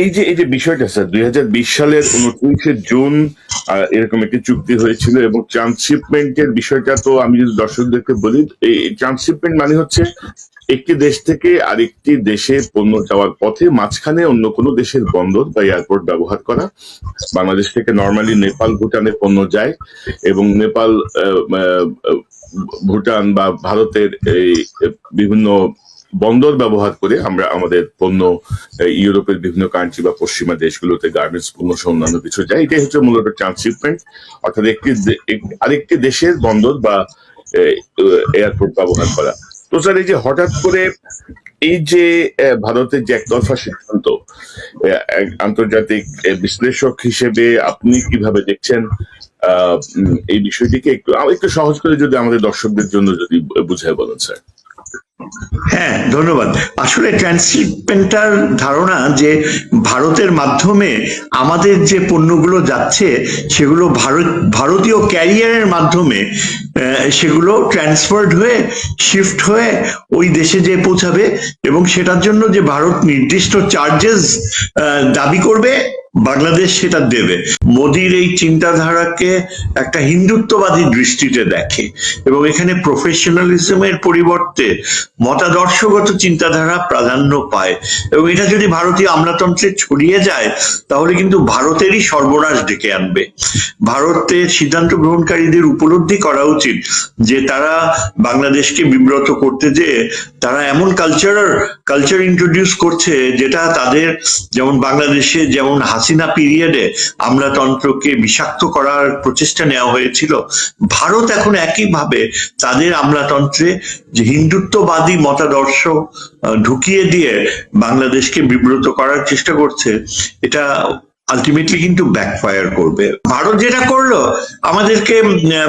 এই যে এই যে বিষয়টা, স্যার, দুই হাজার বিশ সালের উনত্রিশে জুন এরকম একটি চুক্তি হয়েছিল এবং ট্রান্সশিপমেন্টের বিষয়টা তো আমি যদি দর্শকদেরকে বলি, এই ট্রান্সশিপমেন্ট মানে হচ্ছে একটি দেশ থেকে আরেকটি দেশে পণ্য যাওয়ার পথে মাঝখানে অন্য কোনো দেশের বন্দর বা এয়ারপোর্ট ব্যবহার করা। বাংলাদেশ থেকে নর্মালি নেপাল, ভুটানে পণ্য যায় এবং নেপাল ভুটান বা ভারতের এই বিভিন্ন বন্দর ব্যবহার করে আমরা আমাদের পণ্য ইউরোপের বিভিন্ন কান্ট্রি বা পশ্চিমা দেশগুলোতে গার্মেন্টস পণ্য সহ অন্যান্য কিছু যায়। এটাই হচ্ছে মূলত ট্রান্সশিপমেন্ট অর্থাৎ একটি আরেকটি দেশের বন্দর বা এয়ারপোর্ট ব্যবহার করা। তো স্যার এই যে হঠাৎ করে এই যে ভারতের যে একতরফা সিদ্ধান্ত আন্তর্জাতিক বিশ্লেষক হিসেবে আপনি কীভাবে দেখছেন? এই বিষয়টিকে একটু একটু সহজ করে যদি আমাদের দর্শকদের জন্য যদি বুঝায় বলেন স্যার হ্যাঁ ধন্যবাদ। আসলে ট্রান্সশিপমেন্টার ধারণা যে ভারতের মাধ্যমে আমাদের যে পণ্যগুলো যাচ্ছে, সেগুলো ভারত, ভারতীয় ক্যারিয়ারের মাধ্যমে সেগুলো ট্রান্সফার্ড হয়ে শিফট হয়ে ওই দেশে যে পৌঁছাবে এবং সেটার জন্য যে ভারত নির্দিষ্ট চার্জেস দাবি করবে, বাংলাদেশ সেটা দেবে। মোদির এই চিন্তাধারাকে একটা হিন্দুত্ববাদী দৃষ্টিতে দেখে এবং এখানে প্রফেশনালিজমের পরিবর্তে মতাদর্শগত চিন্তাধারা প্রাধান্য পায়। এবং এটা যদি ভারতীয় আমলাতন্ত্রে ছড়িয়ে যায়, তাহলে কিন্তু ভারতেরই সর্বনাশ ডেকে আনবে। ভারতের সিদ্ধান্ত গ্রহণকারীদের উপলব্ধি করা উচিত যে তারা বাংলাদেশকে বিব্রত করতে যে তারা এমন কালচার কালচার ইন্ট্রোডিউস করছে যেটা তাদের যেমন বাংলাদেশে যেমন হাসিনা পিরিয়ডে আমলাতন্ত্রকে বিষাক্ত করার প্রচেষ্টা নেওয়া হয়েছিল, ভারত এখন একইভাবে তাদের আমলাতন্ত্রে যে হিন্দুত্ববাদী মতাদর্শ আহ, ঢুকিয়ে দিয়ে বাংলাদেশকে বিব্রত করার চেষ্টা করছে এটা আলটিমেটলি কিন্তু ব্যাকফায়ার করবে। ভারত যেটা করল, আমাদেরকে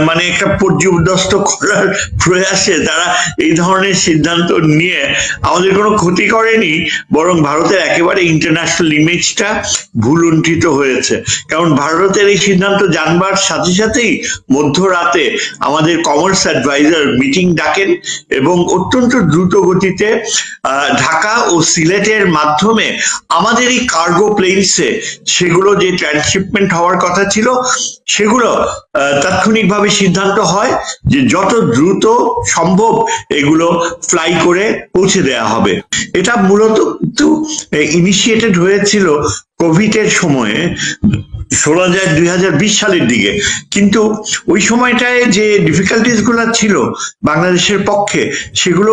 মানে একটা পর্যুদস্ত করার প্রয়াসে তারা এই ধরনের সিদ্ধান্ত নিয়ে আমাদের কোনো ক্ষতি করেনি, বরং ভারতের একেবারে ইন্টারন্যাশনাল ইমেজটা ভুলুণ্ঠিত হয়েছে। কারণ ভারতের এই সিদ্ধান্ত জানবার সাথে সাথেই মধ্যরাতে আমাদের কমার্স অ্যাডভাইজার মিটিং ডাকেন এবং অত্যন্ত দ্রুত গতিতে ঢাকা ও সিলেটের মাধ্যমে আমাদের এই কার্গো প্লেনসে সেগুলো যে ট্রান্সশিপমেন্ট হওয়ার কথা ছিল, সেগুলো তাৎক্ষণিকভাবে সিদ্ধান্ত হয় যে যত দ্রুত সম্ভব এগুলো ফ্লাই করে পৌঁছে দেয়া হবে। এটা মূলত ইনিশিয়েটেড হয়েছিল কোভিড এর সময়ে ষোলো হাজার দুই হাজার বিশ সালের দিকে। কিন্তু ওই সময়টায় যে ডিফিকাল্টিসগুলো ছিল বাংলাদেশের পক্ষে, সেগুলো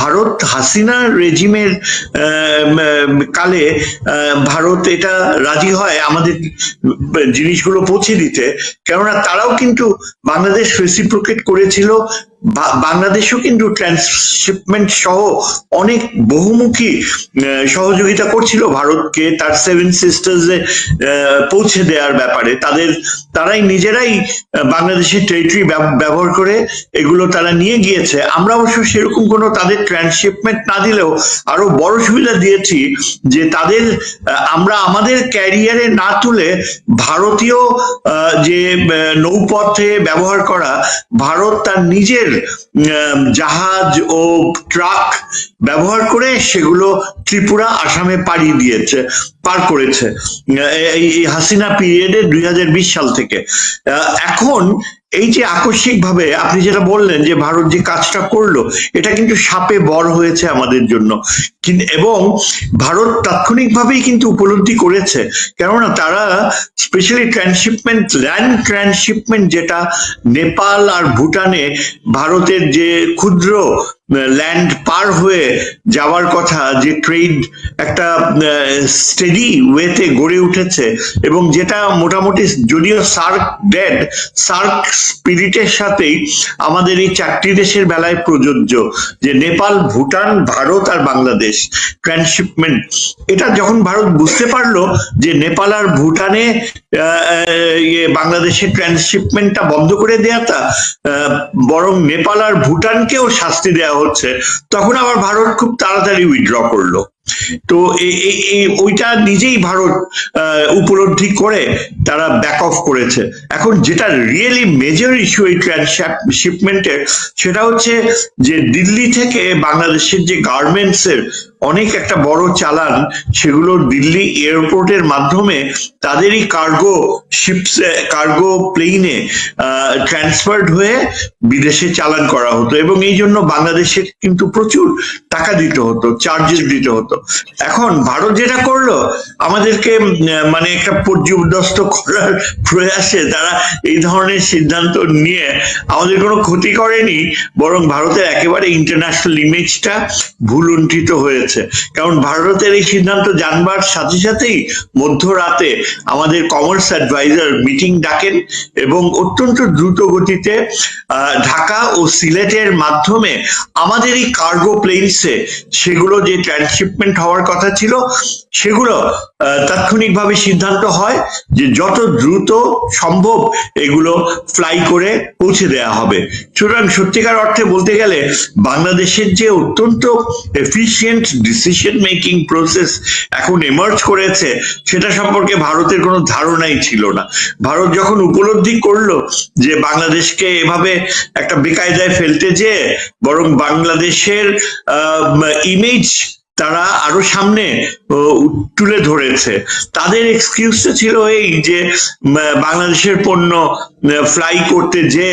ভারত হাসিনা রেজিমের কালে ভারত এটা রাজি হয় আমাদের জিনিসগুলো পৌঁছে দিতে। কেননা তারাও কিন্তু বাংলাদেশ রেসিপ্রোকেট করেছিল বাংলাদেশও কিন্তু ট্রান্সশিপমেন্ট সহ অনেক বহুমুখী সহযোগিতা করছিল ভারতকে, তার সেভেন সিস্টার্স পৌঁছে দেওয়ার ব্যাপারে। তাদের, তারাই নিজেরাই বাংলাদেশের টেরিটরি ব্যবহার করে এগুলো তারা নিয়ে গিয়েছে। আমরা অবশ্য সেরকম কোনো তাদের ট্রান্সশিপমেন্ট না দিলেও আরও বড় সুবিধা দিয়েছি যে তাদের আমরা আমাদের ক্যারিয়ারে না তুলে ভারতীয় যে নৌপথে ব্যবহার করা, ভারত তার নিজের জাহাজ ও ট্রাক ব্যবহার করে সেগুলো ত্রিপুরা আসামে পাড়ি দিয়েছে। পার করেছে। এই হাসিনা পিরিয়ডে দুই হাজার বিশ সাল থেকে। এখন এই যে আকস্মিক ভাবে আপনি যেটা বললেন যে ভারত যে কাজটা করল, এটা কিন্তু সাপে বর হয়েছে আমাদের জন্য। এবং ভারত তাৎক্ষণিকভাবেই কিন্তু উপলব্ধি করেছে। কেননা তারা স্পেশালি ট্রান্সশিপমেন্ট ল্যান্ড ট্রান্সশিপমেন্ট যেটা, নেপাল আর ভুটানে ভারতের যে ক্ষুদ্র ল্যান্ড পার হয়ে যাওয়ার কথা, যে ট্রেড একটা স্টেডি ওয়েতে গড়ে উঠেছে এবং যেটা মোটামুটি যদিও সার্ক ডেড সার্ক স্পিরিটের সাথেই আমাদের এই চারটি দেশের বেলায় প্রযোজ্য, যে নেপাল, ভুটান, ভারত আর বাংলাদেশ ট্রান্সশিপমেন্ট এটা যখন ভারত বুঝতে পারল যে নেপাল আর ভুটানে ইয়ে বাংলাদেশের ট্রান্সশিপমেন্টটা বন্ধ করে দেওয়াটা বরং নেপাল আর ভুটানকেও শাস্তি দেওয়া হচ্ছে, তখন আবার ভারত খুব তাড়াতাড়ি উইথড্র করল। তো ওইটা নিজেই ভারত উপলব্ধি করে তারা ব্যাক অফ করেছে। এখন যেটা রিয়েলি মেজর ইস্যু এই শিপমেন্টের সেটা হচ্ছে যে দিল্লি থেকে বাংলাদেশের যে গার্মেন্টস এর অনেক একটা বড় চালান সেগুলো দিল্লি এয়ারপোর্টের মাধ্যমে তাদেরই কার্গো শিপস কার্গো প্লেনে ট্রান্সফার্ড হয়ে বিদেশে চালান করা হতো এবং এই জন্য বাংলাদেশে কিন্তু প্রচুর টাকা দিতে হতো চার্জেস দিতে হতো। এখন ভারত যেটা করল, আমাদেরকে মানে একটা পর্যুদস্ত করার প্রয়াসে তারা এই ধরনের সিদ্ধান্ত নিয়ে আমাদের কোনো ক্ষতি করেনি, বরং ভারতের একেবারে ইন্টারন্যাশনাল ইমেজটা ভুলুণ্ঠিত হয়েছে কারণ ভারতের এই সিদ্ধান্ত জানবার সাথে সাথেই মধ্যরাতে আমাদের কমার্স অ্যাডভাইজার মিটিং ডাকেন এবং অত্যন্ত দ্রুত গতিতে ঢাকা ও সিলেটের মাধ্যমে আমাদের এই কার্গো প্লেনসে সেগুলো যে ট্রান্সশিপমেন্ট হওয়ার কথা ছিল, সেগুলো তাৎক্ষণিকভাবে সিদ্ধান্ত হয় যে যত দ্রুত সম্ভব এগুলো ফ্লাই করে পৌঁছে দেওয়া হবে। সুতরাং সত্যিকার অর্থে বলতে গেলে বাংলাদেশের যে অত্যন্ত এফিসিয়েন্ট ডিসিশন মেকিং প্রসেস এখন এমার্জ করেছে, সেটা সম্পর্কে ভারতের কোনো ধারণাই ছিল না। ভারত যখন উপলব্ধি করল যে বাংলাদেশকে এভাবে একটা বেকায়দায় ফেলতে যে বরং বাংলাদেশের ইমেজ তারা আরও সামনে তুলে ধরেছে। তাদের এক্সকিউজটা ছিল এই যে বাংলাদেশের পণ্য ফ্লাই করতে যে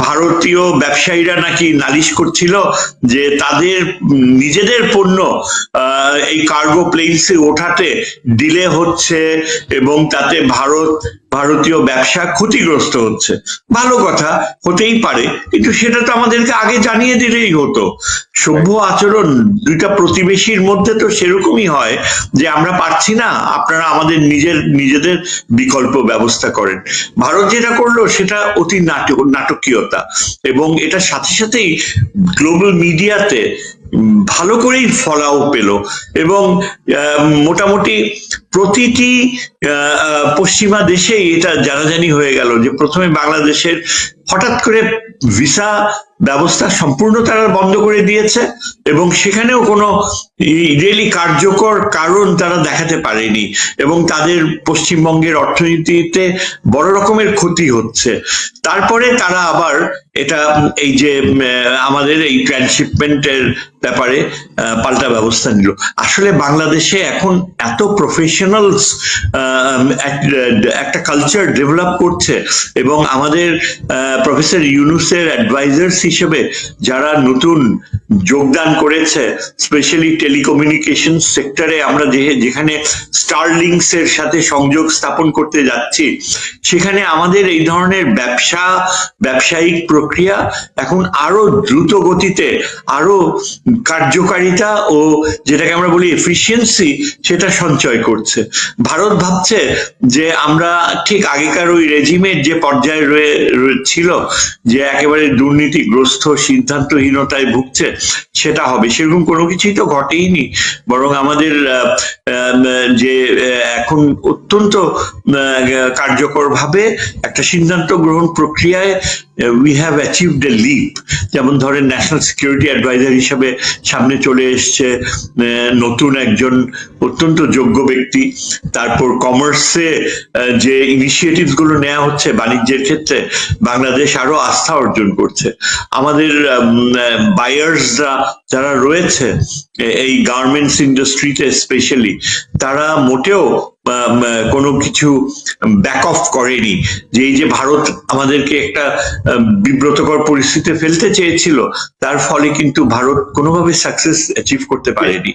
ভারতীয় ব্যবসায়ীরা নাকি নালিশ করছিল যে তাদের নিজেদের পণ্য এই কার্গো প্লেনসে ওঠাতে ডিলে হচ্ছে এবং তাতে ভারত ভারতীয় ব্যবসা ক্ষতিগ্রস্ত হচ্ছে। ভালো কথা হতেই পারে কিন্তু সেটা তো আমাদেরকে আগে জানিয়ে দিলেই হতো। সভ্য আচরণ দুইটা প্রতিবেশীর মধ্যে তো সেরকমই হয় যে আমরা পারছি না আপনারা আমাদের নিজের নিজেদের বিকল্প ব্যবস্থা করেন। ভারত যেটা করল সেটা অতি নাটক নাটকীয়তা। এবং এটার সাথে সাথেই গ্লোবাল মিডিয়াতে ভালো করেই ফলাও পেল এবং মোটামুটি প্রতিটি পশ্চিমা দেশেই এটা জানাজানি হয়ে গেল যে প্রথমে বাংলাদেশের হঠাৎ করে ভিসা ব্যবস্থা সম্পূর্ণ তারা বন্ধ করে দিয়েছে এবং সেখানেও কোনো রিয়েলি কার্যকর কারণ তারা দেখাতে পারেনি এবং তাদের পশ্চিমবঙ্গের অর্থনীতিতে বড় রকমের ক্ষতি হচ্ছে। তারপরে তারা আবার এটা, এই যে আমাদের এই ট্রান্সশিপমেন্টের ব্যাপারে পাল্টা ব্যবস্থা নিল। আসলে বাংলাদেশে এখন এত প্রফেশনালস একটা কালচার ডেভেলপ করছে এবং আমাদের প্রফেসর ইউনুসের অ্যাডভাইজার্স হিসেবে যারা নতুন যোগদান করেছে স্পেশালি টেলিকমিউনিকেশন সেক্টরে আমরা যে, যেখানে স্টারলিংস এর সাথে সংযোগ স্থাপন করতে যাচ্ছি, সেখানে আমাদের এই ধরনের ব্যবসা, ব্যবসায়িক প্রক্রিয়া এখন আরও দ্রুত গতিতে, আরও কার্যকারিতা ও যেটাকে আমরা বলি এফিসিয়েন্সি সেটা সঞ্চয় করছে। ভারত ভাবছে যে আমরা ঠিক আগেকার ওই রেজিমের যে পর্যায়ে রয়ে ছিল যে একেবারে দুর্নীতিগ্রস্ত, সিদ্ধান্তহীনতায় ভুগছে, সেটা হবে। সেরকম কোনো কিছুই তো ঘটেইনি। বরং আমাদের যে এখন অত্যন্ত কার্যকর ভাবে একটা সিদ্ধান্ত গ্রহণ প্রক্রিয়ায় we have achieved a leap যেমন ধরেন ন্যাশনাল সিকিউরিটি অ্যাডভাইজার হিসাবে সামনে চলে এসছে নতুন একজন অত্যন্ত যোগ্য ব্যক্তি। তারপর কমার্সে যে ইনিশিয়েটিভসগুলো নেওয়া হচ্ছে বাণিজ্যের ক্ষেত্রে, বাংলাদেশ আরও আস্থা অর্জন করছে। আমাদের বায়ার্সরা যারা রয়েছে এই গার্মেন্টস ইন্ডাস্ট্রিতে স্পেশালি তারা মোটেও কোনো কিছু ব্যাক অফ করেনি। যে এই যে ভারত আমাদেরকে একটা বিব্রতকর পরিস্থিতিতে ফেলতে চেয়েছিল, তার ফলে কিন্তু ভারত কোনোভাবে সাকসেস অ্যাচিভ করতে পারেনি।